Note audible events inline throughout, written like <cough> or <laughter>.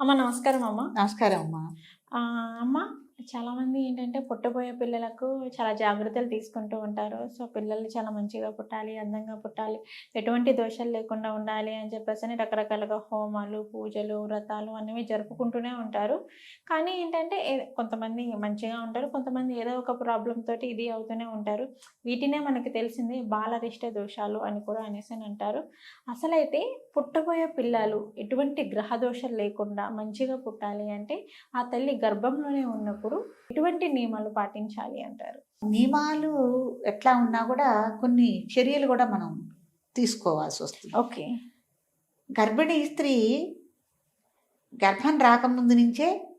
అమ్మ నమస్కారం అమ్మ. నమస్కారం అమ్మా. అమ్మ చాలామంది ఏంటంటే పుట్టబోయే పిల్లలకు చాలా జాగ్రత్తలు తీసుకుంటూ ఉంటారు. సో పిల్లలు చాలా మంచిగా పుట్టాలి అందంగా పుట్టాలి ఎటువంటి దోషాలు లేకుండా ఉండాలి అని చెప్పేసి అని రకరకాలుగా హోమాలు పూజలు వ్రతాలు అనేవి జరుపుకుంటూనే ఉంటారు. కానీ ఏంటంటే కొంతమంది మంచిగా ఉంటారు కొంతమంది ఏదో ఒక ప్రాబ్లం తోటి ఇది అవుతూనే ఉంటారు. వీటినే మనకి తెలిసింది బాలరిష్ట దోషాలు అని కూడా అనేసి అని అంటారు. అసలైతే పుట్టబోయే పిల్లలు ఎటువంటి గ్రహ దోషాలు లేకుండా మంచిగా పుట్టాలి అంటే ఆ తల్లి గర్భంలోనే ఉన్నప్పుడు ఎటువంటి నియమాలు పాటించాలి అంటారు? నియమాలు ఎట్లా ఉన్నా కూడా కొన్ని చర్యలు కూడా మనం తీసుకోవాల్సి వస్తుంది. ఓకే. గర్భిణీ స్త్రీ గర్భం రాకముందు నుంచే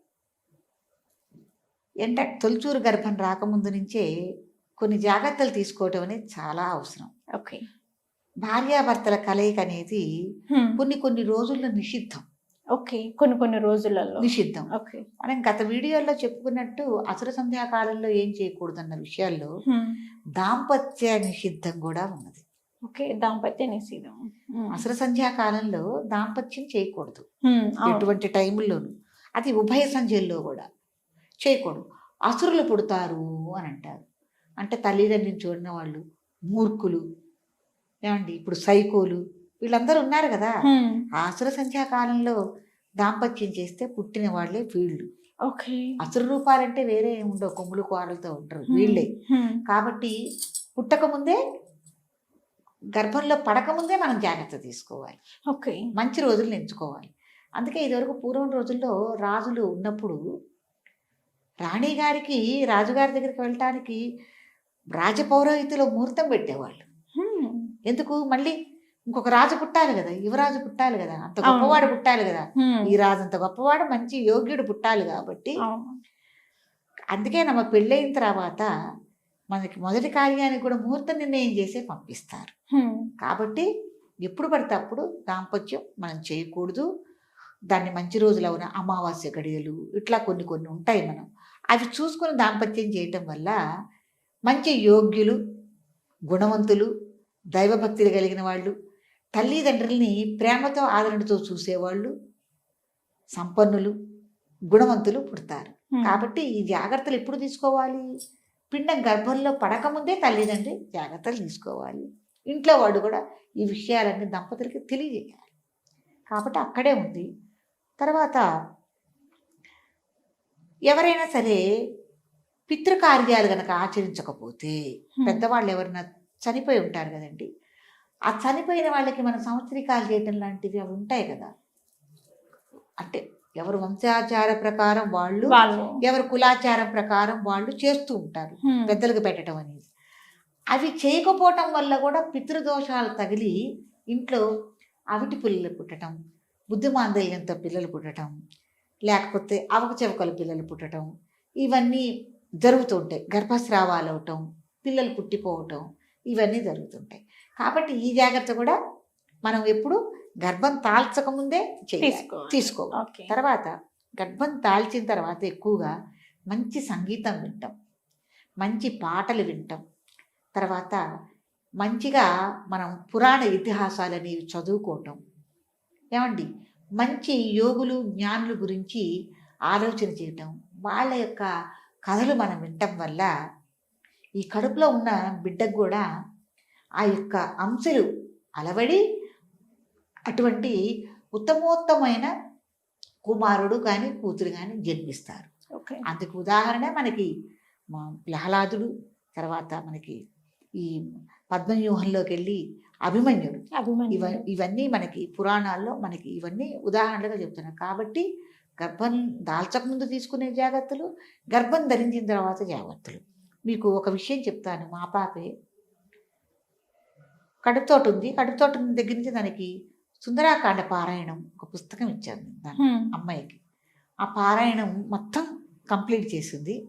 ఎంట తొలిచూరు గర్భం రాకముందు నుంచే కొన్ని జాగ్రత్తలు తీసుకోవటం అనేది చాలా అవసరం. ఓకే. భార్యాభర్తల కలయిక అనేది. కొన్ని కొన్ని రోజుల్లో నిషిద్ధం. ఓకే కొన్ని కొన్ని రోజులలో. నిషిద్ధం. ఓకే. మనం గత వీడియోలో చెప్పుకున్నట్టు అసుర సంధ్యాకాలంలో ఏం చేయకూడదన్న విషయాల్లో హ్మ్. దాంపత్య నిషిద్ధం కూడా ఉన్నది. ఓకే దాంపత్య హ్మ్. అసుర సంధ్యాకాలంలో దాంపత్యం చేయకూడదు. ఎటువంటి టైముల్లోనూ. అది ఉభయ సంధ్యల్లో కూడా చేయకూడదు. అసురులు పుడతారు అని అంటారు. అంటే తల్లిదండ్రిని చూడిన వాళ్ళు మూర్ఖులు ఏమండి? ఇప్పుడు సైకోలు వీళ్ళందరూ ఉన్నారు కదా. హ్మ్. ఆ అసుర సంధ్యాకాలంలో దాంపత్యం చేస్తే పుట్టిన వాళ్ళే వీళ్ళు. ఓకే. అసుర రూపాలంటే వేరే ఉండవు కొమ్ములు కూరలతో ఉంటారు. వీళ్ళే. కాబట్టి పుట్టకముందే గర్భంలో పడకముందే మనం జాగ్రత్త తీసుకోవాలి. ఓకే. మంచి రోజులు ఎంచుకోవాలి. అందుకే ఇదివరకు పూర్వం రోజుల్లో రాజులు ఉన్నప్పుడు రాణి గారికి రాజుగారి దగ్గరికి వెళ్ళటానికి రాజపౌరోహితులో ముహూర్తం పెట్టేవాళ్ళు. ఎందుకు? మళ్ళీ ఇంకొక రాజు పుట్టాలి కదా యువరాజు పుట్టాలి కదా అంత. గొప్పవాడు పుట్టాలి కదా. ఈ రాజు అంత గొప్పవాడు మంచి యోగ్యుడు పుట్టాలి కాబట్టి. అందుకే నమ్మ పెళ్ళైన తర్వాత మనకి మొదటి కార్యానికి కూడా ముహూర్త నిర్ణయం చేసే పంపిస్తారు. కాబట్టి ఎప్పుడు పడితే అప్పుడు దాంపత్యం మనం చేయకూడదు దాన్ని మంచి రోజులు అవున అమావాస్య గడియలు ఇట్లా కొన్ని కొన్ని ఉంటాయి మనం అవి చూసుకొని దాంపత్యం చేయటం వల్ల మంచి యోగ్యులు గుణవంతులు దైవభక్తులు కలిగిన వాళ్ళు తల్లిదండ్రుల్ని ప్రేమతో ఆదరణతో చూసేవాళ్ళు సంపన్నులు గుణవంతులు పుడతారు. కాబట్టి ఈ జాగ్రత్తలు ఎప్పుడు తీసుకోవాలి? పిండం గర్భంలో పడకముందే తల్లిదండ్రి జాగ్రత్తలు తీసుకోవాలి. ఇంట్లో వాడు కూడా ఈ విషయాలన్నీ దంపతులకి తెలియజేయాలి. కాబట్టి అక్కడే ఉంది. తర్వాత ఎవరైనా సరే పితృకార్యాలు కనుక ఆచరించకపోతే. పెద్దవాళ్ళు ఎవరైనా చనిపోయి ఉంటారు కదండి ఆ చనిపోయిన వాళ్ళకి మన సంవత్సరికాలు చేయటం లాంటివి అవి ఉంటాయి కదా. అంటే ఎవరు వంశాచార ప్రకారం వాళ్ళు ఎవరు కులాచారం ప్రకారం వాళ్ళు చేస్తూ ఉంటారు. పెద్దలకు పెట్టడం అనేది. అవి చేయకపోవటం వల్ల కూడా పితృదోషాలు తగిలి ఇంట్లో అవిటి పిల్లలు పుట్టడం బుద్ధిమాందల్యంతో పిల్లలు పుట్టడం లేకపోతే అవకచవకల పిల్లలు పుట్టడం ఇవన్నీ జరుగుతుంటాయి గర్భస్రావాలు అవటం పిల్లలు పుట్టిపోవటం ఇవన్నీ జరుగుతుంటాయి కాబట్టి ఈ జాగ్రత్త కూడా మనం ఎప్పుడు గర్భం తాల్చకముందే. తీసుకోవాలి. ఓకే. తర్వాత గర్భం దాల్చిన తర్వాత ఎక్కువగా మంచి సంగీతం వింటాం. మంచి పాటలు వింటాం. తర్వాత మంచిగా మనం పురాణ ఇతిహాసాలు అనేవి చదువుకోవటం. ఏమండి? మంచి యోగులు జ్ఞానుల గురించి ఆలోచన చేయటం. వాళ్ళ యొక్క కథలు మనం వినటం వల్ల ఈ కడుపులో ఉన్న బిడ్డకు కూడా ఆ యొక్క అంశలు అలవడి అటువంటి ఉత్తమోత్తమైన కుమారుడు కానీ కూతురు కానీ జన్మిస్తారు. ఓకే. అందుకు ఉదాహరణ మనకి మా ప్రహ్లాదుడు తర్వాత మనకి ఈ పద్మవ్యూహంలోకి వెళ్ళి అభిమన్యుడు. ఇవ అభిమన్యుడు ఇవన్నీ మనకి పురాణాల్లో మనకి ఇవన్నీ ఉదాహరణలుగా చెప్తున్నారు కాబట్టి గర్భం దాల్చకముందు తీసుకునే జాగ్రత్తలు గర్భం ధరించిన తర్వాత జాగ్రత్తలు. మీకు ఒక విషయం చెప్తాను మా పాపే కడుపుతోట ఉంది కడుపుతోట దగ్గర నుంచి దానికి సుందరాకాండ పారాయణం ఒక పుస్తకం ఇచ్చాను. అమ్మాయికి. ఆ పారాయణం మొత్తం కంప్లీట్ చేసింది.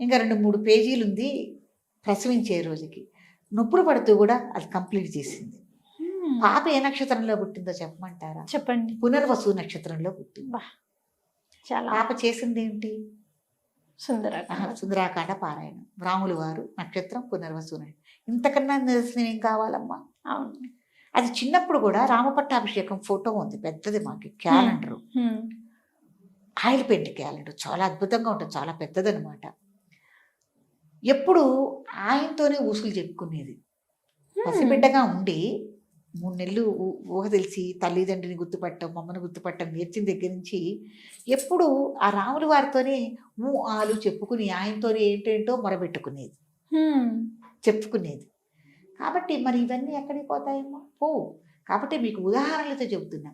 ఇంకా రెండు మూడు పేజీలు ఉంది ప్రసవించే రోజుకి. నొప్పులు పడుతూ కూడా అది కంప్లీట్ చేసింది. పాప ఏ నక్షత్రంలో పుట్టిందో చెప్పమంటారా? చెప్పండి. పునర్వసు నక్షత్రంలో పుట్టింది. బా చాలా పాప చేసింది ఏంటి? సుందర ఆహా, సుందరాకాండ పారాయణం. రాములు వారు నక్షత్రం పునర్వసు నక్షత్రం. ఇంతకన్నా నిదర్శనం ఏం కావాలమ్మా? అవును. అది చిన్నప్పుడు కూడా రామపట్టాభిషేకం ఫోటో ఉంది పెద్దది మాకి క్యాలెండరు. ఆయిల్ పెయింట్ క్యాలెండర్ చాలా అద్భుతంగా ఉంటుంది చాలా పెద్దదనమాట ఎప్పుడు ఆయనతోనే ఊసులు చెప్పుకునేది పసిబిడ్డగా ఉండి మూడు నెలలు ఊహ తెలిసి తల్లిదండ్రిని గుర్తుపట్టడం మమ్మల్ని గుర్తుపట్టడం నేర్చిన దగ్గర నుంచి ఎప్పుడు ఆ రాముల వారితోనే ఊ ఆలు చెప్పుకుని ఆయనతోనే ఏంటేంటో మొరబెట్టుకునేది. చెప్పుకునేది. కాబట్టి మరి ఇవన్నీ ఎక్కడికి పోతాయేమో పోవు. కాబట్టి మీకు ఉదాహరణలతో చెబుతున్నా.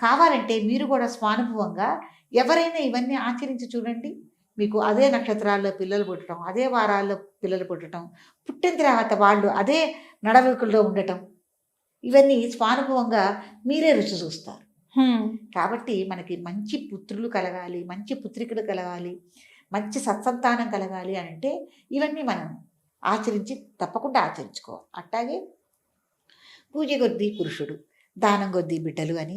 కావాలంటే మీరు కూడా స్వానుభవంగా ఎవరైనా ఇవన్నీ ఆచరించి చూడండి. మీకు అదే నక్షత్రాల్లో పిల్లలు పుట్టడం అదే వారాల్లో పిల్లలు పుట్టడం పుట్టిన తర్వాత వాళ్ళు అదే నడవడికల్లో ఉండటం ఇవన్నీ స్వానుభవంగా మీరే రుచి చూస్తారు. కాబట్టి మనకి మంచి పుత్రులు కలగాలి మంచి పుత్రికలు కలగాలి మంచి సత్సంతానం కలగాలి అని అంటే ఇవన్నీ మనం ఆచరించి తప్పకుండా ఆచరించుకోవాలి అట్లాగే పూజ కొద్దీ పురుషుడు దానం కొద్దీ బిడ్డలు అని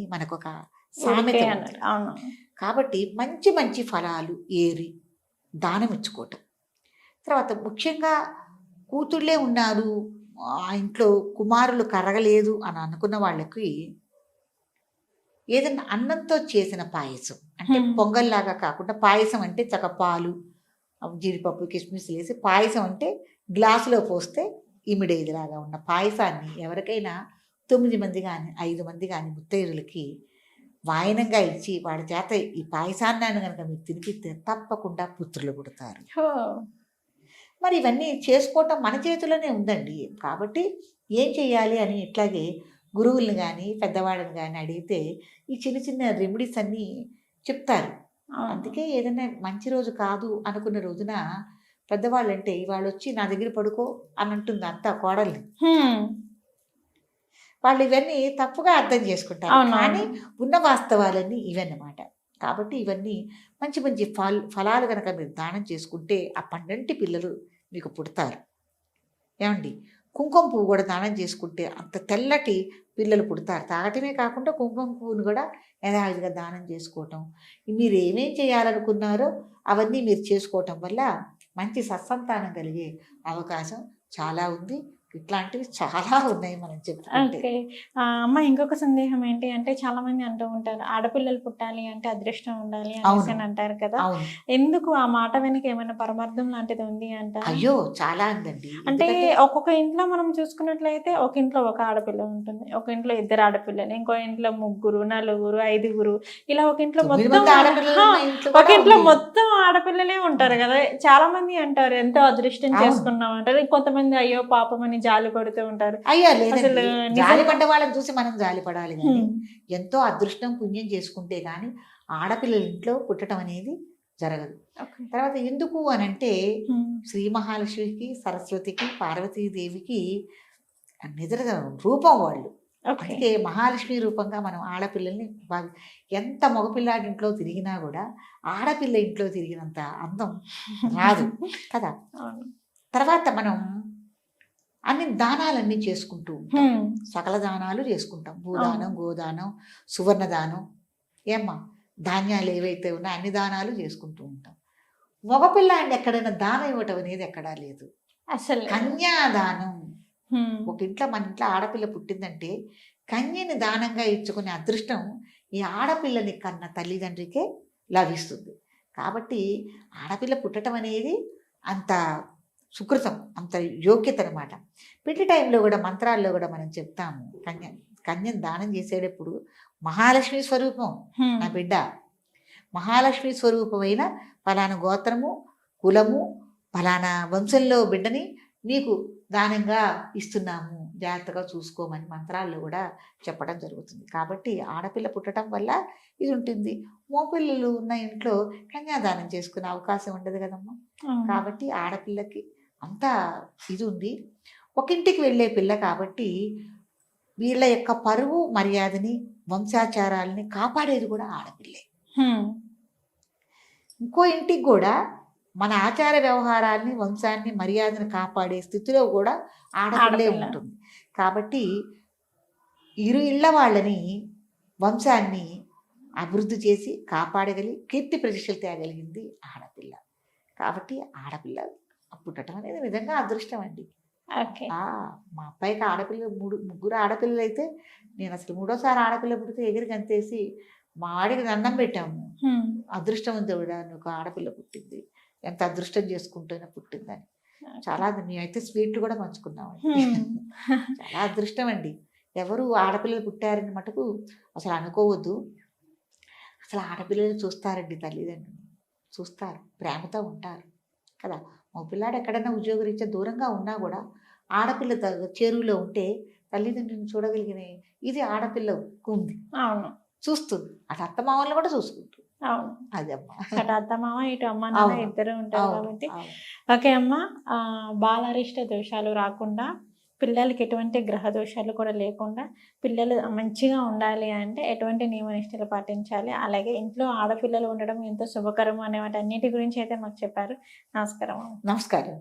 సామెత ఉంది. అన్నారు. అవును కాబట్టి మంచి మంచి ఫలాలు ఏరి దానం ఇచ్చుకోవటం తర్వాత ముఖ్యంగా కూతుళ్ళే ఉన్నారు ఆ ఇంట్లో కుమారులు కరగలేదు అని అనుకున్న వాళ్ళకి ఏదైనా అన్నంతో చేసిన పాయసం అంటే. పొంగల్లాగా కాకుండా పాయసం అంటే చక్క పాలు ఆ జీడిపప్పు కిస్మిస్ వేసి పాయసం అంటే గ్లాసులో పోస్తే ఇమిడేదిలాగా ఉన్న పాయసాన్ని ఎవరికైనా తొమ్మిది మంది కానీ ఐదు మంది కానీ ముత్తైదులకి వాయనంగా ఇచ్చి వాడి చేత ఈ పాయసాన్ని కనుక మీరు తినిపిస్తే తప్పకుండా పుత్రులు పుడతారు. మరి ఇవన్నీ చేసుకోవటం మన చేతిలోనే ఉందండి కాబట్టి ఏం చేయాలి అని ఇట్లాగే గురువుల్ని కానీ పెద్దవాళ్ళని కానీ అడిగితే ఈ చిన్న చిన్న రెమెడీస్ అన్నీ చెప్తారు. అందుకే ఏదైనా మంచి రోజు కాదు అనుకున్న రోజున పెద్దవాళ్ళు అంటే ఇవాళ వచ్చి నా దగ్గర పడుకో అని అంటుంది అంతా కోడల్ని. వాళ్ళు ఇవన్నీ తప్పుగా అర్థం చేసుకుంటారు. కానీ. ఉన్న వాస్తవాలన్నీ ఇవన్నమాట. కాబట్టి ఇవన్నీ మంచి మంచి ఫల్ ఫలాలు కనుక మీరు దానం చేసుకుంటే ఆ పండంటి పిల్లలు మీకు పుడతారు. ఏమండి? కుంకుమ పువ్వు కూడా దానం చేసుకుంటే అంత తెల్లటి పిల్లలు పుడతారు. తాగటమే కాకుండా కుంకుమ పువ్వును కూడా యథావిధిగా దానం చేసుకోవటం. మీరు ఏమేం చేయాలనుకున్నారో అవన్నీ మీరు చేసుకోవటం వల్ల మంచి సత్సంతానం కలిగే అవకాశం చాలా ఉంది. ఇట్లాంటివి చాలా <laughs> ఉన్నాయి మనం ఆ, అమ్మ ఇంకొక సందేహం ఏంటి అంటే చాలా మంది అంటూ ఉంటారు ఆడపిల్లలు పుట్టాలి అంటే అదృష్టం ఉండాలి. అని అంటారు కదా. ఎందుకు ఆ మాట వెనుక ఏమైనా పరమార్థం లాంటిది ఉంది అంటారు? అయ్యో చాలా ఉందండి. అంటే ఒక్కొక్క ఇంట్లో మనం చూసుకున్నట్లయితే ఒక ఇంట్లో ఒక ఆడపిల్ల ఉంటుంది ఒక ఇంట్లో ఇద్దరు ఆడపిల్లలు ఇంకో ఇంట్లో ముగ్గురు నలుగురు ఐదుగురు ఇలా ఒక ఇంట్లో మొత్తం ఒక ఇంట్లో. మొత్తం ఆడపిల్లలే ఉంటారు కదా చాలా మంది అంటారు ఎంతో అదృష్టం. చేసుకున్నాం అంటారు కొంతమంది అయ్యో పాపం అని జాలి పడుతూ ఉంటారు అయ్యో అసలు జాలి పడ్డ వాళ్ళని చూసి మనం జాలి పడాలి కానీ. ఎంతో అదృష్టం పుణ్యం చేసుకుంటే కానీ ఆడపిల్లల ఇంట్లో పుట్టడం అనేది జరగదు. తర్వాత ఎందుకు అని అంటే. శ్రీ మహాలక్ష్మికి సరస్వతికి పార్వతీదేవికి నిద్ర రూపం వాళ్ళు అందుకే మహాలక్ష్మి రూపంగా మనం ఆడపిల్లల్ని భావి ఎంత మగపిల్లాడి ఇంట్లో తిరిగినా కూడా ఆడపిల్ల ఇంట్లో తిరిగినంత అందం రాదు <laughs> కదా. తర్వాత మనం అన్ని దానాలన్నీ చేసుకుంటూ ఉంటాం. సకల దానాలు చేసుకుంటాం. భూదానం గోదానం సువర్ణ దానం ఏమ్మా? ధాన్యాలు ఏవైతే ఉన్నాయో అన్ని దానాలు చేసుకుంటూ ఉంటాం. మగపిల్లాడిని ఎక్కడైనా దానం ఇవ్వటం అనేది ఎక్కడా లేదు. అసలు కన్యాదానం. ఒక ఇంట్లో మన ఇంట్లో ఆడపిల్ల పుట్టిందంటే కన్యని దానంగా ఇచ్చుకునే అదృష్టం ఈ ఆడపిల్లని కన్న తల్లిదండ్రికే లభిస్తుంది. కాబట్టి ఆడపిల్ల పుట్టడం అనేది అంత సుకృతం అంత యోగ్యత అనమాట పెళ్ళి టైంలో కూడా మంత్రాల్లో కూడా మనం చెప్తాము కన్య కన్యను దానం చేసేటప్పుడు మహాలక్ష్మి స్వరూపం. నా బిడ్డ. మహాలక్ష్మి స్వరూపమైన ఫలానా గోత్రము కులము ఫలానా వంశంలో బిడ్డని నీకు దానంగా ఇస్తున్నాము. జాగ్రత్తగా చూసుకోమని మంత్రాల్లో కూడా చెప్పడం జరుగుతుంది. కాబట్టి ఆడపిల్ల పుట్టడం వల్ల ఇది ఉంటుంది. మోపిల్లలు ఉన్న ఇంట్లో కన్యాదానం చేసుకునే అవకాశం ఉండదు కదమ్మా. కాబట్టి ఆడపిల్లకి అంత ఇది ఉంది. ఒక ఇంటికి వెళ్ళే పిల్ల కాబట్టి వీళ్ళ యొక్క పరువు మర్యాదని వంశాచారాలని కాపాడేది కూడా ఆడపిల్లే. ఇంకో ఇంటికి కూడా మన ఆచార వ్యవహారాల్ని వంశాన్ని మర్యాదను కాపాడే స్థితిలో కూడా ఆడపిల్లే. ఉంటుంది. కాబట్టి ఇరు ఇళ్ళ వాళ్ళని వంశాన్ని అభివృద్ధి చేసి కాపాడగలిగి కీర్తి ప్రతిష్టలు తేగలిగింది ఆడపిల్ల. కాబట్టి ఆడపిల్ల పుట్టడం అనేది నిజంగా అదృష్టం అండి. మా అబ్బాయికి ఆడపిల్ల మూడు ముగ్గురు ఆడపిల్లలు అయితే నేను అసలు మూడోసారి ఆడపిల్ల పుడితే ఎగిరి గంతేసి మా వాడికి దండం పెట్టాము. హ్మ్. అదృష్టవంతుడా నీకు ఆడపిల్ల పుట్టింది. ఎంత అదృష్టం చేసుకుంటూనే పుట్టిందని. చాలా మేమైతే స్వీట్లు కూడా పంచుకున్నాం. <laughs> చాలా అదృష్టం అండి ఎవరు ఆడపిల్లలు పుట్టారని మటుకు అసలు అనుకోవద్దు. అసలు ఆడపిల్లలు చూస్తారండి తల్లిదండ్రులు. చూస్తారు. ప్రేమతో ఉంటారు. కదా? మా పిల్లాడు ఎక్కడైనా ఉద్యోగరీత్యా దూరంగా ఉన్నా కూడా ఆడపిల్ల చేరువలో ఉంటే తల్లిదండ్రులను చూడగలిగిన ఇది ఆడపిల్లకు ఉంది. అవును. చూస్తుంది. అటు అత్తమామల్ని కూడా చూసుకుంటుంది. అవును అటు అత్త మామ ఇటు అమ్మ నాన్న. ఇద్దరు ఉంటారు కాబట్టి. ఓకే అమ్మ ఆ, బాలారిష్ట దోషాలు రాకుండా పిల్లలకి ఎటువంటి గ్రహ దోషాలు కూడా లేకుండా పిల్లలు మంచిగా ఉండాలి అంటే ఎటువంటి నియమ నిష్టలు పాటించాలి అలాగే ఇంట్లో ఆడపిల్లలు ఉండడం ఎంతో శుభకరం అనే వాటి అన్నిటి గురించి అయితే మాకు చెప్పారు నమస్కారం. నమస్కారం